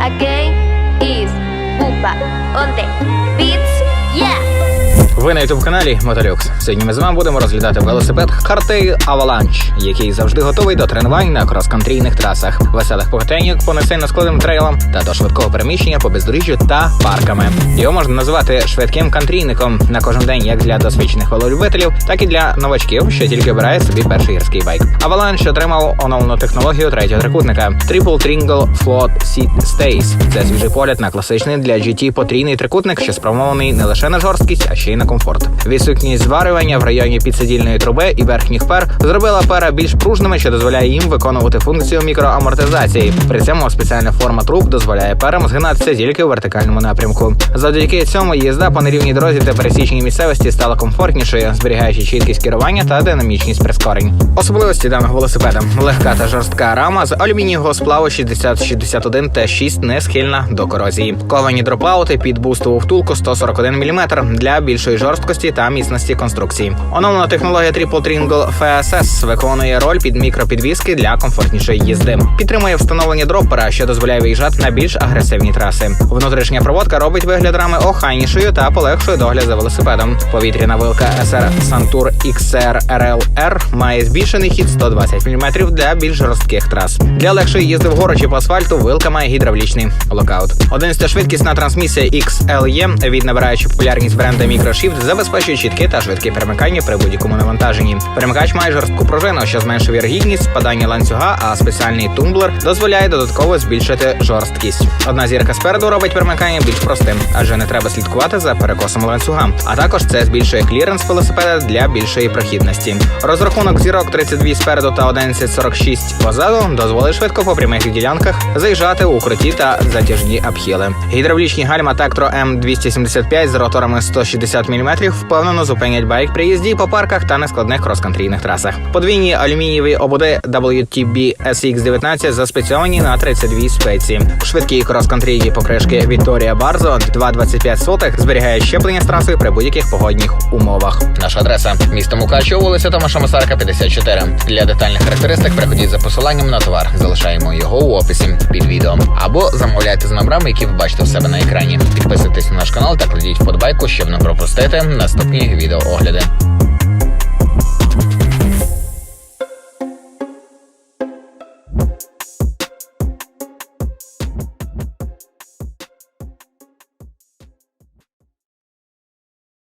again is Pupa on the beats. Ви на youtube каналі Motorux. Сьогодні ми з вами будемо розглядати велосипед Hardtail Avalanche, який завжди готовий до тренувань на крос-кантрійних трасах, веселих покатаннях по несильно складним трейлам та до швидкого переміщення по бездоріжжю та парками. Його можна назвати швидким кантрійником на кожен день як для досвідчених велолюбителів, так і для новачків, що тільки обирає собі перший гірський байк. Avalanche отримав оновлену технологію третього трикутника Triple Tringle Float Seat Stays. Це свіжий погляд на класичний для GT потрійний трикутник, що спрямований не лише на жорсткість, а ще й на комфорт. Відсутність зварювання в районі підсидільної труби і верхніх пер зробила пера більш пружними, що дозволяє їм виконувати функцію мікроамортизації. При цьому спеціальна форма труб дозволяє перам згинатися тільки у вертикальному напрямку. Завдяки цьому їзда по нерівній дорозі та пересічній місцевості стала комфортнішою, зберігаючи чіткість керування та динамічність прискорень. Особливості даного велосипеда легка та жорстка рама з алюмінієвого сплаву 6061 Т6 не схильна до корозії. Ковані дропаути під бустову втулку 141 мм для більшої жорсткості та міцності конструкції. Оновлена технологія Triple Tringle FSS виконує роль під мікропідвіски для комфортнішої їзди. Підтримує встановлення дропера, що дозволяє виїжджати на більш агресивні траси. Внутрішня проводка робить вигляд рами охайнішою та полегшує догляд за велосипедом. Повітряна вилка SR Santur XR RLR має збільшений хід 120 мм для більш жорстких трас. Для легшої їзди вгору чи по асфальту вилка має гідравлічний локаут. 11-швидкісна трансмісія XLE від набираючи популярність бренда Microshift забезпечує чітке та швидке перемикання при будь-якому навантаженні. Перемикач має жорстку пружину, що зменшує вірогідність спадання ланцюга, а спеціальний тумблер дозволяє додатково збільшити жорсткість. Одна зірка спереду робить перемикання більш простим, адже не треба слідкувати за перекосом ланцюга. А також це збільшує кліренс велосипеда для більшої прохідності. Розрахунок зірок 32 спереду та 1146 позаду дозволить швидко по прямих ділянках заїжджати у круті та затяжні обхіли. Гідравлічні гальма Tektro M275 з роторами 160 мм впевнено зупинять байк при їзді по парках та нескладних крос-кантрійних трасах. Подвійні алюмінієві ободи WTB SX19 заспецьовані на 32 спеції. Швидкі крос-кантрійні покришки Victoria Barzo 2,25 зберігає щеплення з трасою при будь-яких погодних умовах. Наша адреса місто Мукачево, вулиця Томаша Масарка, 54. Для детальних характеристик приходіть за посиланням на товар. Залишаємо його у описі під відео. Або замовляйте з номерами, які ви бачите в себе на екрані. Підписуйтесь на наш канал та кладіть вподобайку, щоб не пропустити наступні відеоогляди.